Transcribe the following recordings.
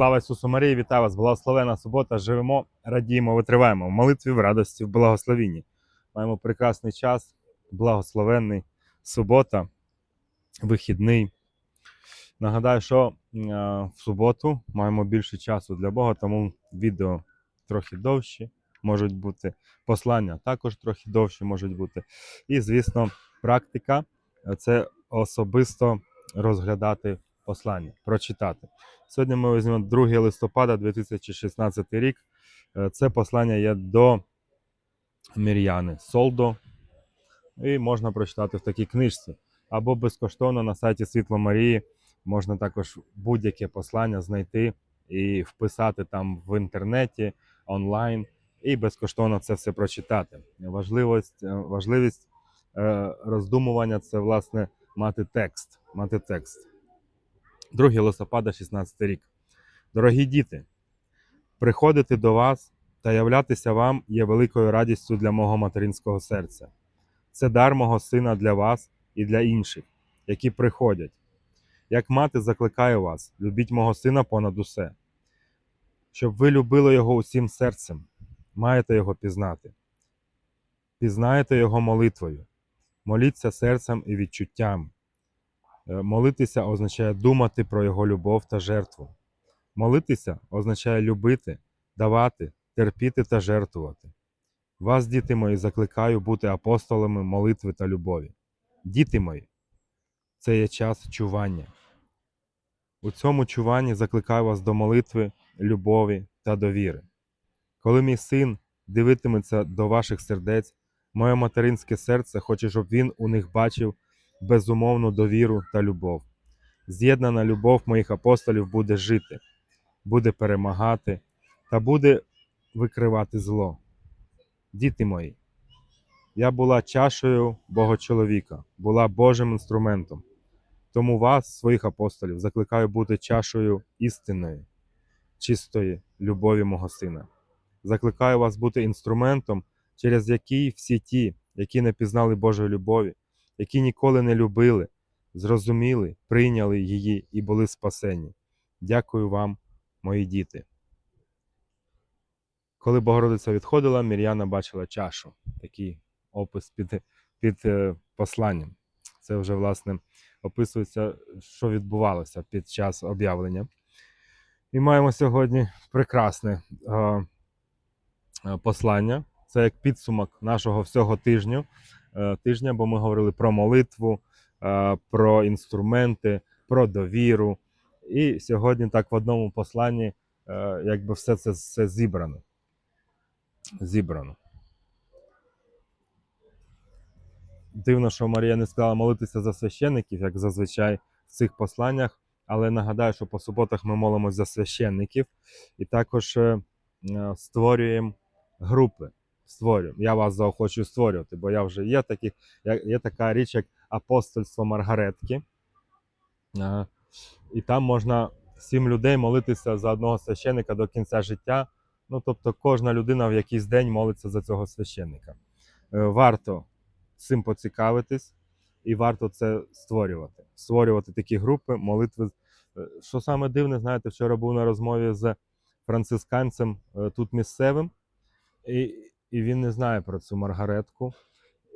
Слава Ісусу Марії, вітаю вас! Благословена субота. Живемо, радіємо, витриваємо в молитві, в радості, в благословінні. Маємо прекрасний час, благословенний субота, вихідний. Нагадаю, що е, в суботу маємо більше часу для Бога, тому відео трохи довші можуть бути. Послання також трохи довші можуть бути. І, звісно, практика це особисто розглядати послання, прочитати. Сьогодні ми візьмемо 2 листопада 2016 рік. Е, Це послання є до Мір'яни Солдо. І можна прочитати в такій книжці. Або безкоштовно на сайті Світло Марії можна також будь-яке послання знайти і вписати там в інтернеті, онлайн, і безкоштовно це все прочитати. Важливість, важливість е, роздумування це власне мати текст. Мати текст. 2 листопада 16 рік. Дорогі діти, приходити до вас та являтися вам є великою радістю для мого материнського серця. Це дар мого сина для вас і для інших, які приходять. Як мати закликаю вас, любіть мого сина понад усе, щоб ви любили його усім серцем, маєте його пізнати. Пізнаєте його молитвою, моліться серцем і відчуттям. Е, Молитися означає думати про його любов та жертву. Молитися означає любити, давати, терпіти та жертвувати. Вас, діти мої, закликаю бути апостолами молитви та любові. Діти мої, це є час чування. У цьому чуванні закликаю вас до молитви, любові та довіри. Коли мій син дивитиметься до ваших сердець, моє материнське серце хоче, щоб він у них бачив безумовну довіру та любов. З'єднана любов моїх апостолів буде жити, буде перемагати та буде викривати зло. Діти мої, я була чашею Богочоловіка, була Божим інструментом. Тому вас, своїх апостолів, закликаю бути чашею істинної, чистої любові мого сина. Закликаю вас бути інструментом, через який всі ті, які не пізнали Божої любові, які ніколи не любили, зрозуміли, прийняли її і були спасені. Дякую вам, мої діти. Коли Богородиця відходила, Мір'яна бачила чашу. Такий опис під, під е, посланням. Це вже, власне, описується, що відбувалося під час об'явлення. І маємо сьогодні прекрасне е, е, послання. Це як підсумок нашого всього тижню, тижня, бо ми говорили про молитву, е, про інструменти, про довіру. І сьогодні так в одному посланні е, якби все це все зібрано. Зібрано. Дивно, що Марія не сказала молитися за священників, як зазвичай в цих посланнях. Але нагадаю, що по суботах ми молимося за священників і також е, е, створюємо групи. Створюємо. Я вас заохочую створювати, бо я вже є такі, є, така річ, як апостольство Маргаретки. І там можна сім людей молитися за одного священника до кінця життя. Ну, тобто, кожна людина в якийсь день молиться за цього священника. Е, Варто цим поцікавитись, і варто це створювати. Створювати такі групи, молитви. Е, Що саме дивне, знаєте, вчора був на розмові з францисканцем е, тут місцевим, і, і він не знає про цю маргаретку.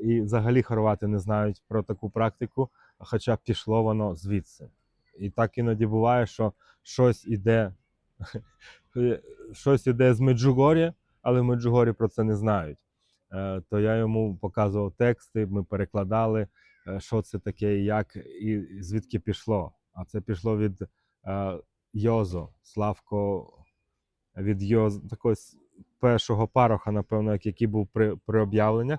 І взагалі хорвати не знають про таку практику, хоча пішло воно звідси. І так іноді буває, що щось іде, щось іде з Меджугор'я, але в Меджугорі про це не знають. Е, То я йому показував тексти, ми перекладали, е, що це таке і як, і звідки пішло. А це пішло від е, Йозо, Славко, від Йозо, такого с- першого пароха, напевно, який був при, при об'явленнях.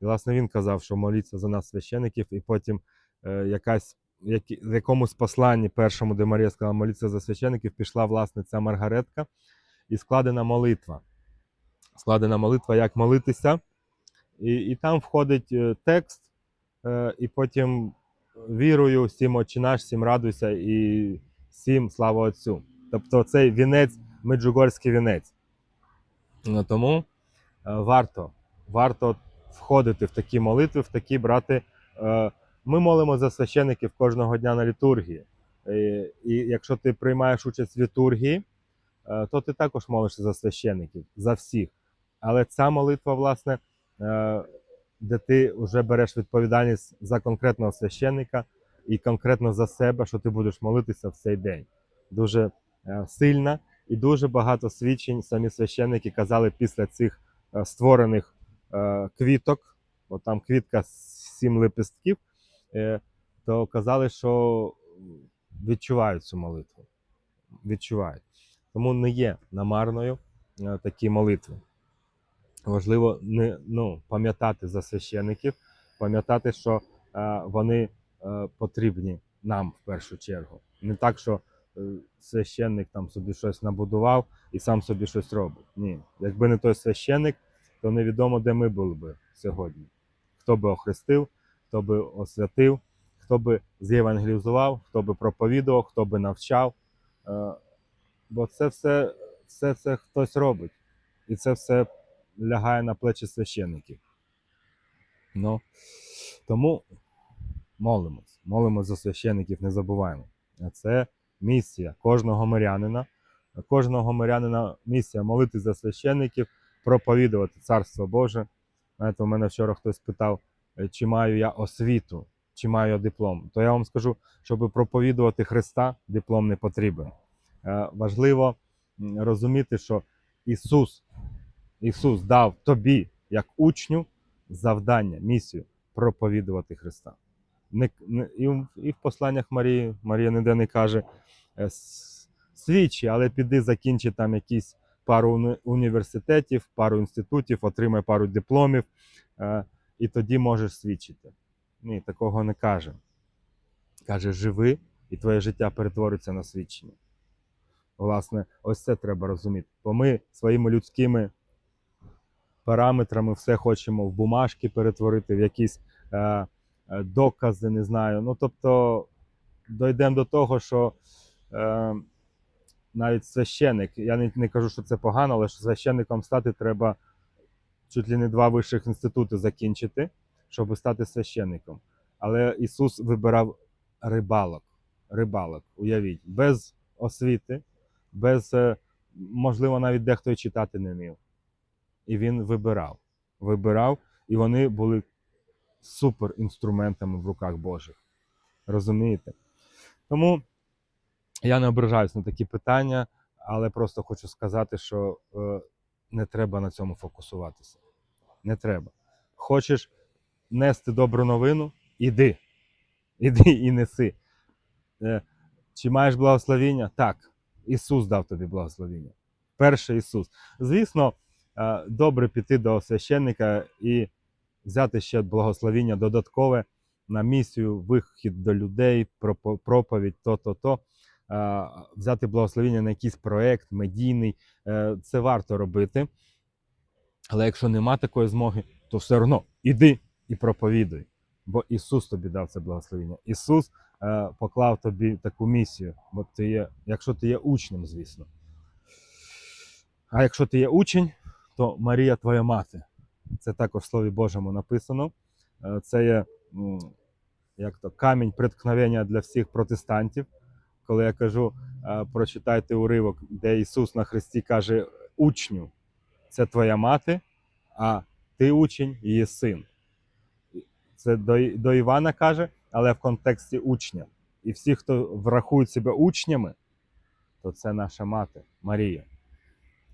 І, власне, він казав, що моліться за нас священиків, і потім е, якась які, в якомусь посланні першому, де Марія сказала моліться за священиків, пішла власне ця Маргаретка і складена молитва. Складена молитва, як молитися. І, і там входить е, текст, е, і потім вірую, сім очі наш, сім радуйся і сім слава Отцю. Тобто цей вінець, меджугорський вінець. Ну, тому е, варто, варто входити в такі молитви, в такі брати. Е, ми молимо за священиків кожного дня на літургії. Е, І якщо ти приймаєш участь в літургії, то ти також молишся за священників, за всіх. Але ця молитва, власне, де ти вже береш відповідальність за конкретного священника і конкретно за себе, що ти будеш молитися в цей день. Дуже сильна і дуже багато свідчень самі священники казали після цих е, створених е, квіток, бо там квітка сім лепестків, е, то казали, що відчувають цю молитву. Відчувають. Тому не є намарною такі молитви. Важливо не, ну, пам'ятати за священиків, пам'ятати, що вони потрібні нам в першу чергу. Не так, що священник там собі щось набудував і сам собі щось робить. Ні. Якби не той священник, то невідомо, де ми були би сьогодні. Хто би охрестив, хто би освятив, хто би зєвангелізував, хто би проповідував, хто би навчав. Е, Бо це все, все це хтось робить. І це все лягає на плечі священників. Ну, тому молимось. Молимось за священників, не забуваємо. А Це місія кожного мирянина. Кожного мирянина місія молити за священників, проповідувати Царство Боже. Знаєте, у мене вчора хтось питав, е, чи маю я освіту, чи маю диплом. То я вам скажу, щоб проповідувати Христа, диплом не потрібен. Е, Важливо розуміти, що Ісус, Ісус дав тобі, як учню, завдання, місію проповідувати Христа. Не, і, в, і в посланнях Марії, Марія ніде не каже е, «С- свідчи, але піди закінчи там якісь пару університетів, пару інститутів, отримай пару дипломів, е, і тоді можеш свідчити. Ні, такого не каже. Каже, живи, і твоє життя перетвориться на свідчення. Власне, ось це треба розуміти. Бо ми своїми людськими параметрами все хочемо в бумажки перетворити, в якісь е, докази, не знаю. Ну, тобто, дійдемо до того, що е, навіть священик, я не, не кажу, що це погано, але що священником стати треба чуть ли не два вищих інститути закінчити, щоб стати священником. Але Ісус вибирав рибалок. Рибалок, уявіть, без освіти, без, е, можливо, навіть дехто і читати не вмів. І він вибирав. Вибирав, і вони були супер інструментами в руках Божих. Розумієте? Тому я не ображаюсь на такі питання, але просто хочу сказати, що е, не треба на цьому фокусуватися. Не треба. Хочеш нести добру новину? Іди. Іди і неси. Е, чи маєш благословіння? Так. Ісус дав тобі благословіння. Перше Ісус. Звісно, е, добре піти до священника і взяти ще благословіння додаткове на місію, вихід до людей, проповідь, то-то-то. Е, Взяти благословіння на якийсь проект медійний. Е, Це варто робити. Але якщо нема такої змоги, то все одно іди і проповідуй. Бо Ісус тобі дав це благословіння. Ісус е, поклав тобі таку місію, бо ти є, якщо ти є учнем, звісно. А якщо ти є учень, то Марія твоя мати. Це також в Слові Божому написано. Е, Це є як то, камінь преткновення для всіх протестантів. Коли я кажу, е, прочитайте уривок, де Ісус на Христі каже учню, це твоя мати, а ти учень, її син. Це до Івана каже, але в контексті учня. І всі, хто врахують себе учнями, то це наша мати Марія.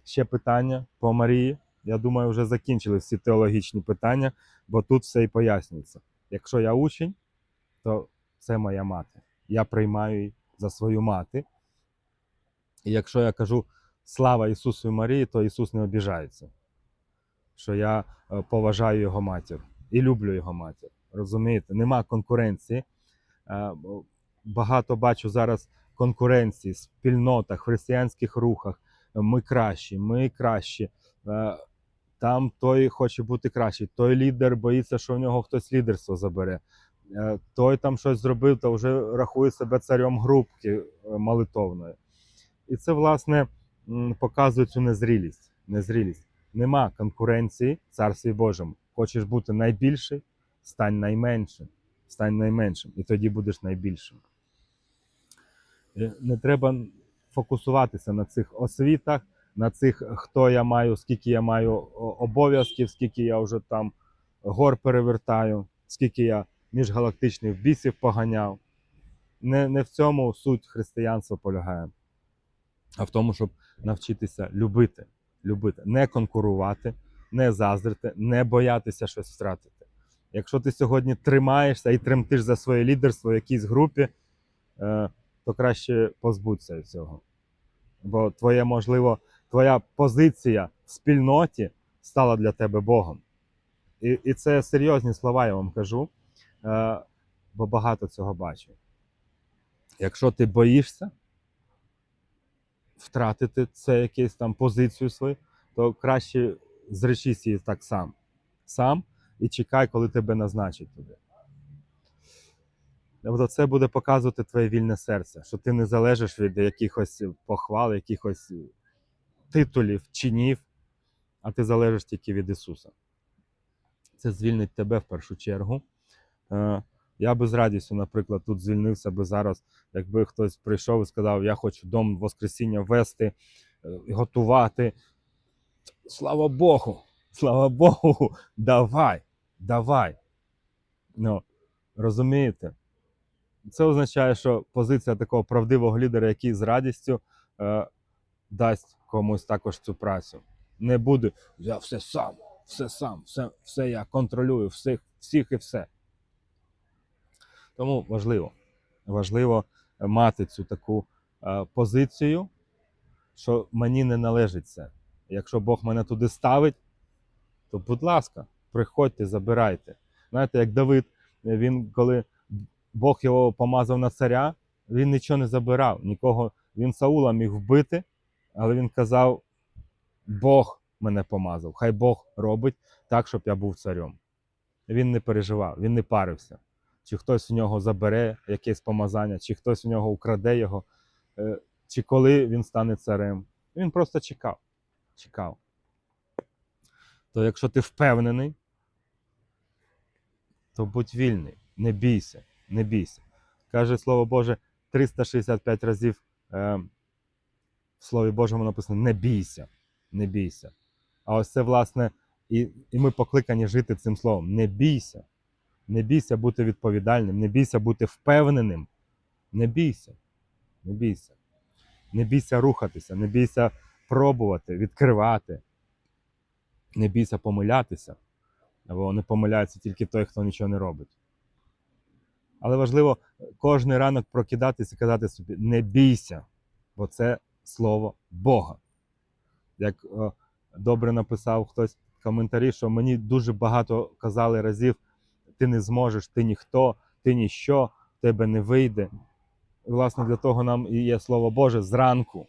Ще питання по Марії. Я думаю, вже закінчили всі теологічні питання, бо тут все і пояснюється. Якщо я учень, то це моя мати. Я приймаю її за свою мати. І якщо я кажу слава Ісусу і Марії, то Ісус не обіжається, що я е, поважаю його матір і люблю його матір. Розумієте, нема конкуренції. Е, Багато бачу зараз конкуренції спільнотах, християнських рухах. Ми кращі, ми кращі. Там той хоче бути кращий, той лідер боїться, що в нього хтось лідерство забере. Е, Той там щось зробив, то вже рахує себе царем групки е, молитовної. І це, власне, показує цю незрілість. незрілість. Нема конкуренції Царстві Божому. Хочеш бути найбільший, стань найменшим. Стань найменшим, і тоді будеш найбільшим. Е, Не треба фокусуватися на цих освітах, на цих, хто я маю, скільки я маю обов'язків, скільки я вже там гор перевертаю, скільки я міжгалактичних бісів поганяв. Не, не в цьому суть християнства полягає, а в тому, щоб навчитися любити, любити, не конкурувати, не заздрити, не боятися щось втратити. Якщо ти сьогодні тримаєшся і тремтиш за своє лідерство в якійсь групі, е, то краще позбудься цього. Бо твоє, можливо, твоя позиція в спільноті стала для тебе Богом. І, і це серйозні слова, я вам кажу, е, бо багато цього бачу. Якщо ти боїшся втратити це якусь там позицію свою, то краще зречись її так сам. Сам і чекай, коли тебе назначать туди. Тобто це буде показувати твоє вільне серце, що ти не залежиш від якихось похвал, якихось титулів, чинів, а ти залежиш тільки від Ісуса. Це звільнить тебе в першу чергу. Е, Я би з радістю, наприклад, тут звільнився би зараз, якби хтось прийшов і сказав, я хочу дом Воскресіння вести, е, готувати. Слава Богу! Слава Богу! Давай! Давай! Ну, розумієте? Це означає, що позиція такого правдивого лідера, який з радістю е, дасть комусь також цю працю. Не буде я все сам, все сам, все, все я контролюю, всіх, всіх і все. Тому важливо, важливо мати цю таку е, позицію, що мені не належить це. Якщо Бог мене туди ставить, то, будь ласка, приходьте, забирайте. Знаєте, як Давид, він коли Бог його помазав на царя, він нічого не забирав, нікого. Він Саула міг вбити, але він казав: Бог мене помазав, хай Бог робить так, щоб я був царем. Він не переживав, він не парився. Чи хтось в нього забере якесь помазання, чи хтось в нього украде його, е, чи коли він стане царем. Він просто чекав. Чекав. То якщо ти впевнений, то будь вільний, не бійся, не бійся. Каже Слово Боже 365 разів е, в Слові Божому написано: не бійся, не бійся. А ось це, власне, і, і ми покликані жити цим словом. Не бійся. Не бійся бути відповідальним, не бійся бути впевненим. Не бійся, не бійся. Не бійся рухатися, не бійся пробувати, відкривати. Не бійся помилятися, бо не помиляється тільки той, хто нічого не робить. Але важливо кожен ранок прокидатися і казати собі: не бійся, бо це слово Бога. Як добре написав хтось в коментарі, що мені дуже багато казали разів: ти не зможеш, ти ніхто, ти ніщо, тебе не вийде. Власне, для того нам і є Слово Боже зранку,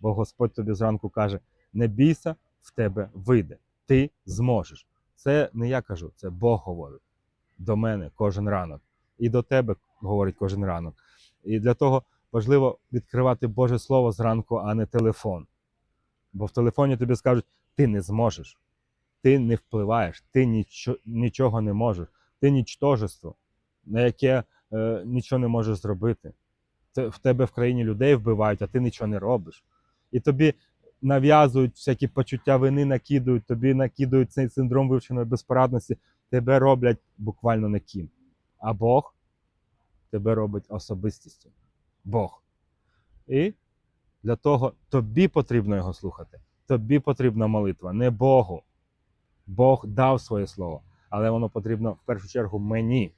бо Господь тобі зранку каже: не бійся, в тебе вийде, ти зможеш. Це не я кажу, це Бог говорить до мене кожен ранок. І до тебе говорить кожен ранок. І для того важливо відкривати Боже Слово зранку, а не телефон. Бо в телефоні тобі скажуть, ти не зможеш, ти не впливаєш, ти нічого, не можеш, ти нічтожество, на яке е, нічого не можеш зробити. В тебе в країні людей вбивають, а ти нічого не робиш. І тобі нав'язують всякі почуття вини, накидують, тобі накидують цей синдром вивченої безпорадності, тебе роблять буквально не ким. А Бог тебе робить особистістю. Бог. І для того тобі потрібно його слухати. Тобі потрібна молитва, не Богу. Бог дав своє слово, але воно потрібно в першу чергу мені,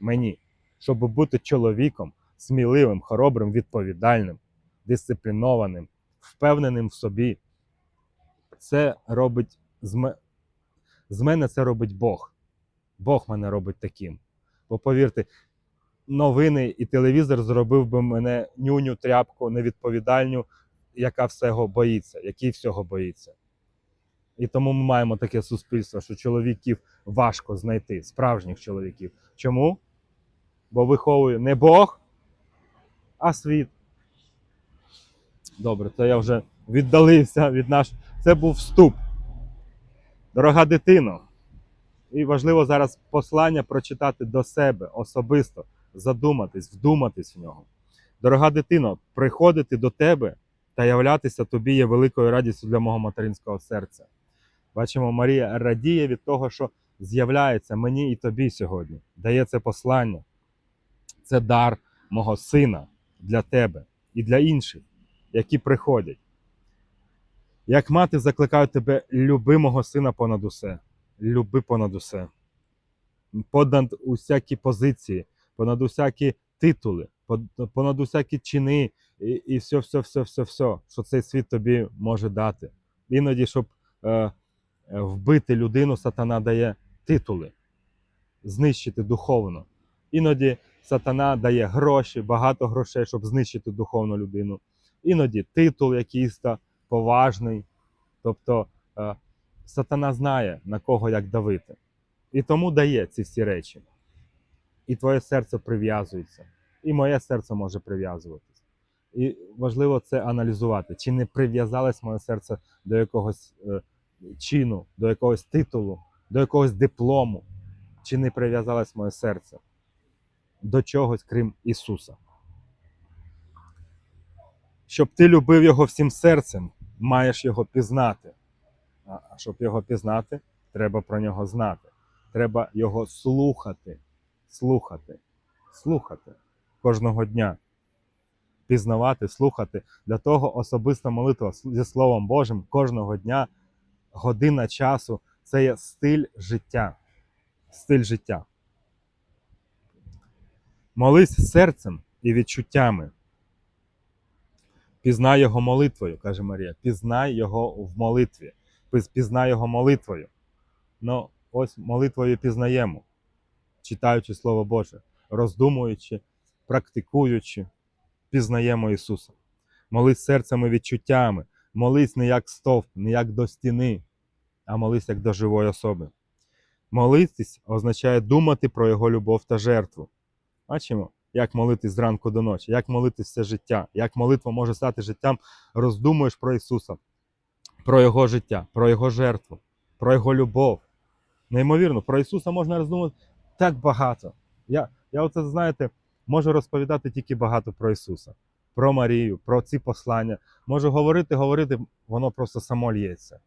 мені, щоб бути чоловіком, сміливим, хоробрим, відповідальним, дисциплінованим, впевненим в собі. Це робить з, мене це робить Бог. Бог мене робить таким. Бо повірте, новини і телевізор зробив би мене нюню, тряпку, невідповідальню, яка всього боїться, який всього боїться. І тому ми маємо таке суспільство, що чоловіків важко знайти, справжніх чоловіків. Чому? Бо виховує не Бог, а світ. Добре, то я вже віддалився від наш. Це був вступ. Дорога дитино. І важливо зараз послання прочитати до себе особисто, задуматись, вдуматись в нього. Дорога дитино, приходити до тебе та являтися тобі є великою радістю для мого материнського серця. Бачимо, Марія радіє від того, що з'являється мені і тобі сьогодні, дає це послання. Це дар мого сина для тебе і для інших, які приходять. Як мати закликаю тебе, люби мого сина понад усе, люби понад усе, понад усякі позиції, понад усякі титули, понад усякі чини і, і все, все, все, все, все, що цей світ тобі може дати. Іноді, щоб е, вбити людину, сатана дає титули, знищити духовно. Іноді сатана дає гроші, багато грошей, щоб знищити духовну людину. Іноді титул якийсь поважний. Тобто е, сатана знає, на кого як давити. І тому дає ці всі речі. І твоє серце прив'язується, і моє серце може прив'язуватись. І важливо це аналізувати, чи не прив'язалось моє серце до якогось е, чину, до якогось титулу, до якогось диплому, чи не прив'язалось моє серце до чогось, крім Ісуса. Щоб ти любив його всім серцем, маєш його пізнати. А щоб його пізнати, треба про нього знати. Треба його слухати, слухати, слухати кожного дня. Пізнавати, слухати. Для того особиста молитва зі Словом Божим кожного дня, година часу це є стиль життя. Стиль життя. Молись серцем і відчуттями. Пізнай його молитвою, каже Марія. Пізнай його в молитві. Пізнай його молитвою. Ну, ось молитвою пізнаємо, читаючи Слово Боже, роздумуючи, практикуючи, пізнаємо Ісуса. Молись серцем і відчуттями. Молись не як стовп, не як до стіни, а молись як до живої особи. Молитись означає думати про Його любов та жертву. Бачимо, як молитись зранку до ночі, як молитись все життя, як молитва може стати життям, роздумуєш про Ісуса, про Його життя, про Його жертву, про Його любов. Неймовірно, про Ісуса можна роздумувати так багато. Я, я оце, знаєте, можу розповідати тільки багато про Ісуса, про Марію, про ці послання. Можу говорити, говорити, воно просто само лється.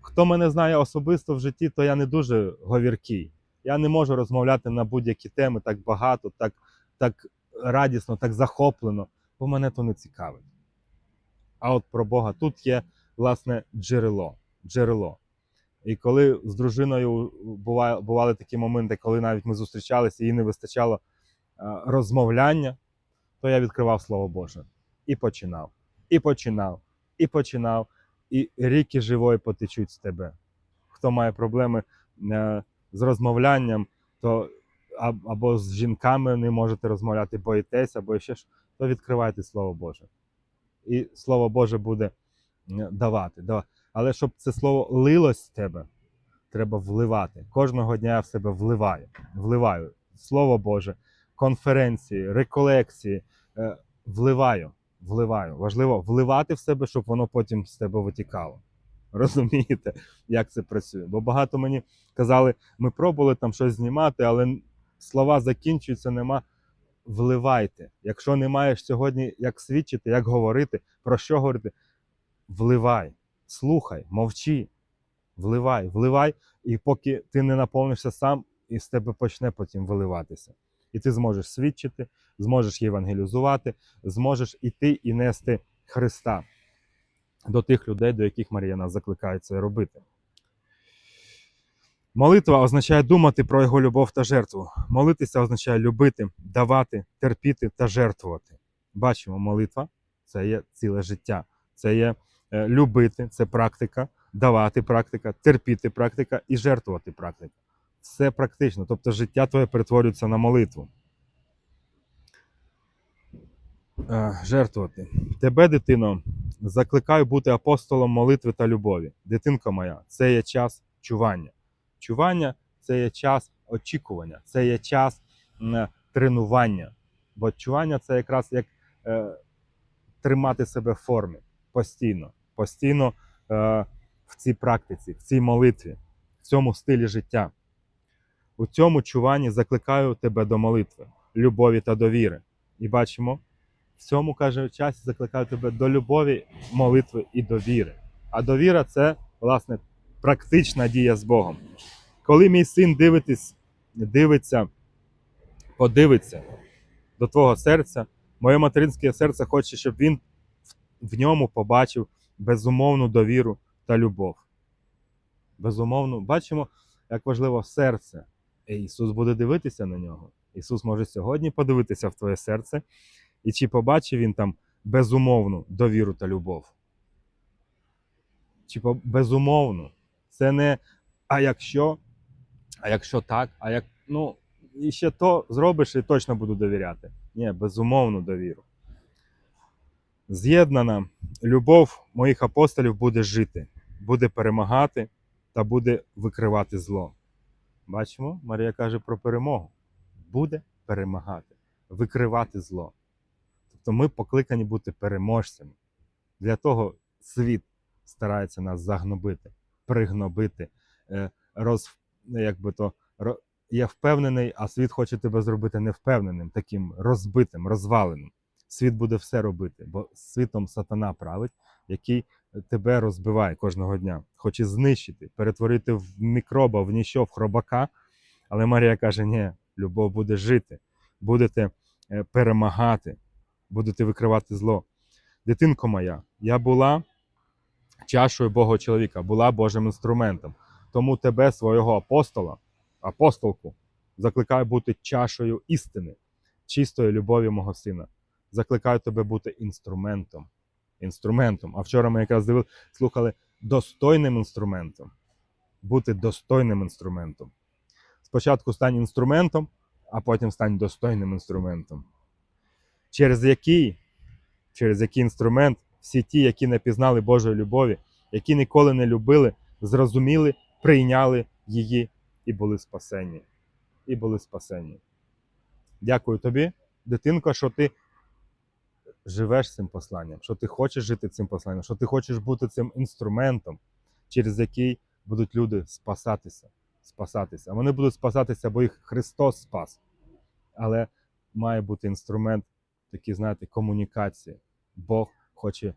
Хто мене знає особисто в житті, то я не дуже говіркий. Я не можу розмовляти на будь-які теми так багато, так, так радісно, так захоплено, бо мене то не цікавить. А от про Бога тут є власне джерело. джерело. І коли з дружиною буває, бували такі моменти, коли навіть ми зустрічалися, їй не вистачало е, розмовляння, то я відкривав Слово Боже і починав, і починав, і починав, і ріки живої потечуть з тебе. Хто має проблеми е, з розмовлянням, то або з жінками не можете розмовляти, боїтесь, або ще ж, то відкривайте Слово Боже. І Слово Боже буде давати. давати. Але щоб це слово лилось з тебе, треба вливати. Кожного дня я в себе вливаю. Вливаю Слово Боже, конференції, реколекції. е, Вливаю, вливаю. Важливо вливати в себе, щоб воно потім з тебе витікало. Розумієте, як це працює? Бо багато мені казали, ми пробували там щось знімати, але слова закінчуються, нема. Вливайте. Якщо не маєш сьогодні як свідчити, як говорити, про що говорити, вливай, слухай, мовчи, вливай, вливай, і поки ти не наповнишся сам, і з тебе почне потім виливатися. І ти зможеш свідчити, зможеш євангелізувати, зможеш іти і нести Христа до тих людей, до яких Марія нас закликає це робити. Молитва означає думати про його любов та жертву. Молитися означає любити, давати, терпіти та жертвувати. Бачимо, молитва це є ціле життя. Це є любити, це практика, давати практика, терпіти практика і жертвувати практика. Все практично. Тобто життя твоє перетворюється на молитву. Е, Жертвувати. Тебе, дитино, закликаю бути апостолом молитви та любові. Дитинка моя, це є час чування. Чування це є час очікування, це є час тренування. Бо чування це якраз як е, тримати себе в формі постійно, постійно е, в цій практиці, в цій молитві, в цьому стилі життя. У цьому чуванні закликаю тебе до молитви, любові та довіри. І бачимо, в цьому каже часі закликаю тебе до любові, молитви і довіри. А довіра це, власне, практична дія з Богом. Коли мій син дивитись, дивиться, подивиться до твого серця, моє материнське серце хоче, щоб він в- ньому побачив безумовну довіру та любов. Безумовно, бачимо, як важливо серце. Ісус буде дивитися на нього. Ісус може сьогодні подивитися в твоє серце, і чи побачив він там безумовну довіру та любов. Чи безумовну. Це не а якщо, а якщо так, а як. Ну, і ще то зробиш і точно буду довіряти. Ні, безумовну довіру. З'єднана любов моїх апостолів буде жити, буде перемагати та буде викривати зло. Бачимо, Марія каже про перемогу. Буде перемагати, викривати зло. Тобто ми покликані бути переможцями. Для того світ старається нас загнобити, пригнобити, е, роз, як би то, я впевнений, а світ хоче тебе зробити невпевненим, таким розбитим, розваленим. Світ буде все робити, бо світом сатана править, який тебе розбиває кожного дня, хоче знищити, перетворити в мікроба, в ніщо, в хробака. Але Марія каже: ні, любов буде жити, будете е, перемагати, будете викривати зло. Дитинко моя, я була чашою Бога чоловіка, була Божим інструментом. Тому тебе, свого апостола, апостолку, закликаю бути чашою істини, чистої любові мого сина. Закликаю тебе бути інструментом. Інструментом. А вчора ми якраз дивили, слухали достойним інструментом. Бути достойним інструментом. Спочатку стань інструментом, а потім стань достойним інструментом. Через який, через який інструмент всі ті, які не пізнали Божої любові, які ніколи не любили, зрозуміли, прийняли її і були спасені. І були спасені. Дякую тобі, дитинко, що ти живеш цим посланням, що ти хочеш жити цим посланням, що ти хочеш бути цим інструментом, через який будуть люди спасатися. Спасатися. Вони будуть спасатися, бо їх Христос спас. Але має бути інструмент, такий, знаєте, комунікації. Бог хоче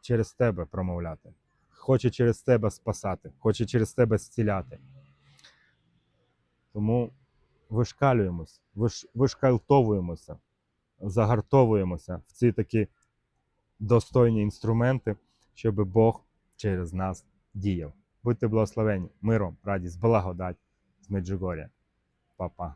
через тебе промовляти, хоче через тебе спасати, хоче через тебе зціляти. Тому вишкалюємось, виш, вишкалтовуємося, загартовуємося в ці такі достойні інструменти, щоб Бог через нас діяв. Будьте благословені, миром, радість, благодать з Меджугоря. Па-па.